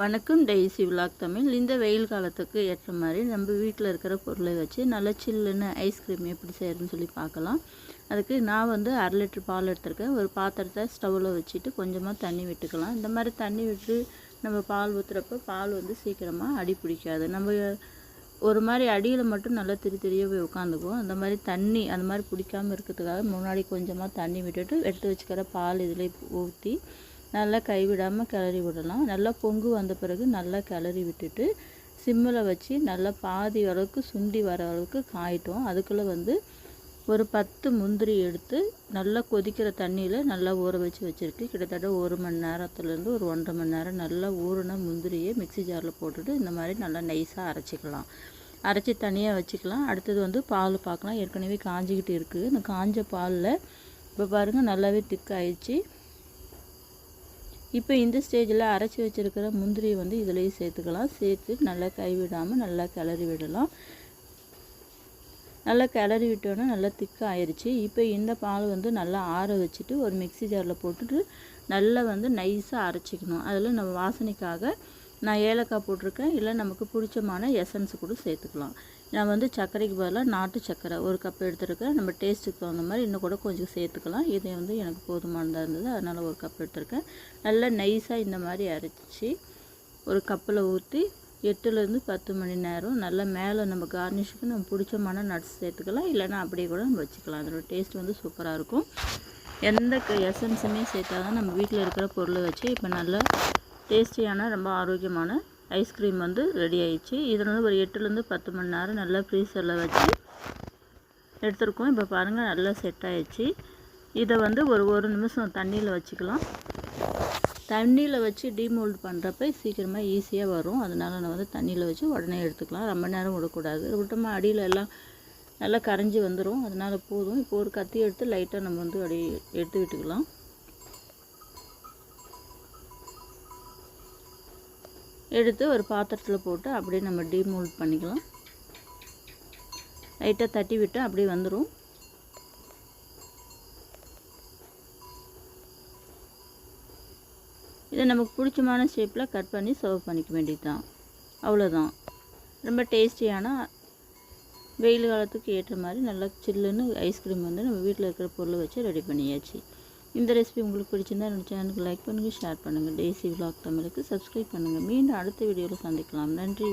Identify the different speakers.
Speaker 1: வணக்கம் daisy vlog Tamil. இந்த வெயில் காலத்துக்கு ஏற்ற மாதிரி நம்ம வீட்டில் இருக்கிற பொருளை வச்சு நல்ல சில்லுன்னு ஐஸ்கிரீம் எப்படி செய்யறதுன்னு சொல்லி பார்க்கலாம். அதுக்கு நான் வந்து அரை லிட்டர் பால் எடுத்திருக்கேன். ஒரு பாத்திரத்தை ஸ்டவ்வில் வச்சுட்டு கொஞ்சமாக தண்ணி விட்டுக்கலாம். இந்த மாதிரி தண்ணி விட்டு நம்ம பால் ஊற்றுறப்ப பால் வந்து சீக்கிரமாக அடி பிடிக்காது. நம்ம ஒரு மாதிரி அடியில் மட்டும் நல்லா திரி திரியாக போய் உட்காந்துக்குவோம். அந்த மாதிரி தண்ணி அந்த மாதிரி பிடிக்காமல் இருக்கிறதுக்காக முன்னாடி கொஞ்சமாக தண்ணி விட்டுட்டு எடுத்து வச்சுக்கிற பால் இதில் ஊற்றி நல்லா கைவிடாமல் கிளறி விடலாம். நல்லா பொங்கு வந்த பிறகு நல்லா கிளறி விட்டுட்டு சிம்மில் வச்சு நல்லா பாதி அளவுக்கு சுண்டி வர அளவுக்கு காயிட்டோம். அதுக்குள்ளே வந்து ஒரு பத்து முந்திரி எடுத்து நல்லா கொதிக்கிற தண்ணியில் நல்லா ஊற வச்சு வச்சுருக்கு. கிட்டத்தட்ட ஒரு மணி நேரத்துலேருந்து ஒரு ஒன்றரை மணி நேரம் நல்லா ஊறின முந்திரியை மிக்சி ஜாரில் போட்டுட்டு இந்த மாதிரி நல்லா நைஸாக அரைச்சிக்கலாம். அரைச்சி தனியாக வச்சுக்கலாம். அடுத்தது வந்து பால் பார்க்கலாம். ஏற்கனவே காஞ்சிக்கிட்டு இருக்குது இந்த காஞ்ச பாலில் இப்போ பாருங்கள் நல்லாவே திக்காயிடுச்சு. இப்போ இந்த ஸ்டேஜில் அரைச்சி வச்சுருக்கிற முந்திரியை வந்து இதுலேயும் சேர்த்துக்கலாம். சேர்த்து நல்லா கைவிடாமல் நல்லா கிளறி விடலாம். நல்லா கிளறி விட்டோன்னா நல்லா திக்காக ஆயிடுச்சு இப்போ இந்த பால் வந்து நல்லா ஆற வச்சுட்டு ஒரு மிக்சி ஜாரில் போட்டுட்டு நல்லா வந்து நைஸாக அரைச்சிக்கணும். அதில் நம்ம வாசனைக்காக நான் ஏலக்காய் போட்டிருக்கேன். இல்லை நமக்கு பிடிச்சமான எசன்ஸ் கூட சேர்த்துக்கலாம். நான் வந்து சர்க்கரைக்கு பதிலாக நாட்டு சர்க்கரை ஒரு கப் எடுத்துருக்கேன். நம்ம டேஸ்ட்டுக்கு தகுந்த மாதிரி இன்னும் கூட கொஞ்சம் சேர்த்துக்கலாம். இது வந்து எனக்கு போதுமானதாக இருந்தது. அதனால் ஒரு கப் எடுத்துருக்கேன். நல்லா நைஸாக இந்த மாதிரி அரைச்சி ஒரு கப்பில் ஊற்றி எட்டுலேருந்து பத்து மணி நேரம் நல்லா மேலே நம்ம கார்னிஷுக்கு நம்ம பிடிச்சமான நட்ஸ் சேர்த்துக்கலாம். இல்லைனா அப்படியே கூட நம்ம வச்சுக்கலாம். அதோட டேஸ்ட் வந்து சூப்பராக இருக்கும். எந்த எசன்ஸுமே சேர்த்தாதான் நம்ம வீட்டில் இருக்கிற பொருளை வச்சு இப்போ நல்லா டேஸ்டியான ரொம்ப ஆரோக்கியமான ஐஸ்கிரீம் வந்து ரெடி ஆயிடுச்சு. இதில் வந்து ஒரு எட்டுலேருந்து பத்து மணி நேரம் நல்லா ஃப்ரீசரில் வச்சு எடுத்துருக்கோம். இப்போ பாருங்கள் நல்லா செட் ஆயிடுச்சு. இதை வந்து ஒரு ஒரு நிமிஷம் தண்ணியில் வச்சுக்கலாம். தண்ணியில் வச்சு டீமோல்டு பண்ணுறப்ப சீக்கிரமாக ஈஸியாக வரும். அதனால் நான் வந்து தண்ணியில் வச்சு உடனே எடுத்துக்கலாம். ரொம்ப நேரம் விடக்கூடாது. விட்டோமா அடியில் எல்லாம் நல்லா கரைஞ்சி வந்துடும் அதனால் போதும். இப்போ ஒரு கத்தி எடுத்து லைட்டாக நம்ம வந்து அப்படியே எடுத்து விட்டுக்கலாம் எடுத்து ஒரு பாத்திரத்தில் போட்டு அப்படியே நம்ம டீமோல்ட் பண்ணிக்கலாம். லைட்டாக தட்டி விட்டு அப்படியே வந்துடும் இதை நமக்கு பிடிச்சமான ஷேப்பில் கட் பண்ணி சர்வ் பண்ணிக்க வேண்டியது தான் அவ்வளோதான் ரொம்ப டேஸ்டியான வெயில் காலத்துக்கு ஏற்ற மாதிரி நல்லா சில்லுன்னு ஐஸ்கிரீம் வந்து நம்ம வீட்டில் இருக்கிற பொருளை வச்சு ரெடி பண்ணியாச்சு. இந்த ரெசிபி உங்களுக்கு பிடிச்சிருந்தா என்னோடய சேனலுக்கு லைக் பண்ணுங்கள் ஷேர் பண்ணுங்கள் டேசி விலாக் தமிழுக்கு சப்ஸ்கிரைப் பண்ணுங்கள் மீண்டும் அடுத்த வீடியோவில் சந்திக்கலாம். நன்றி.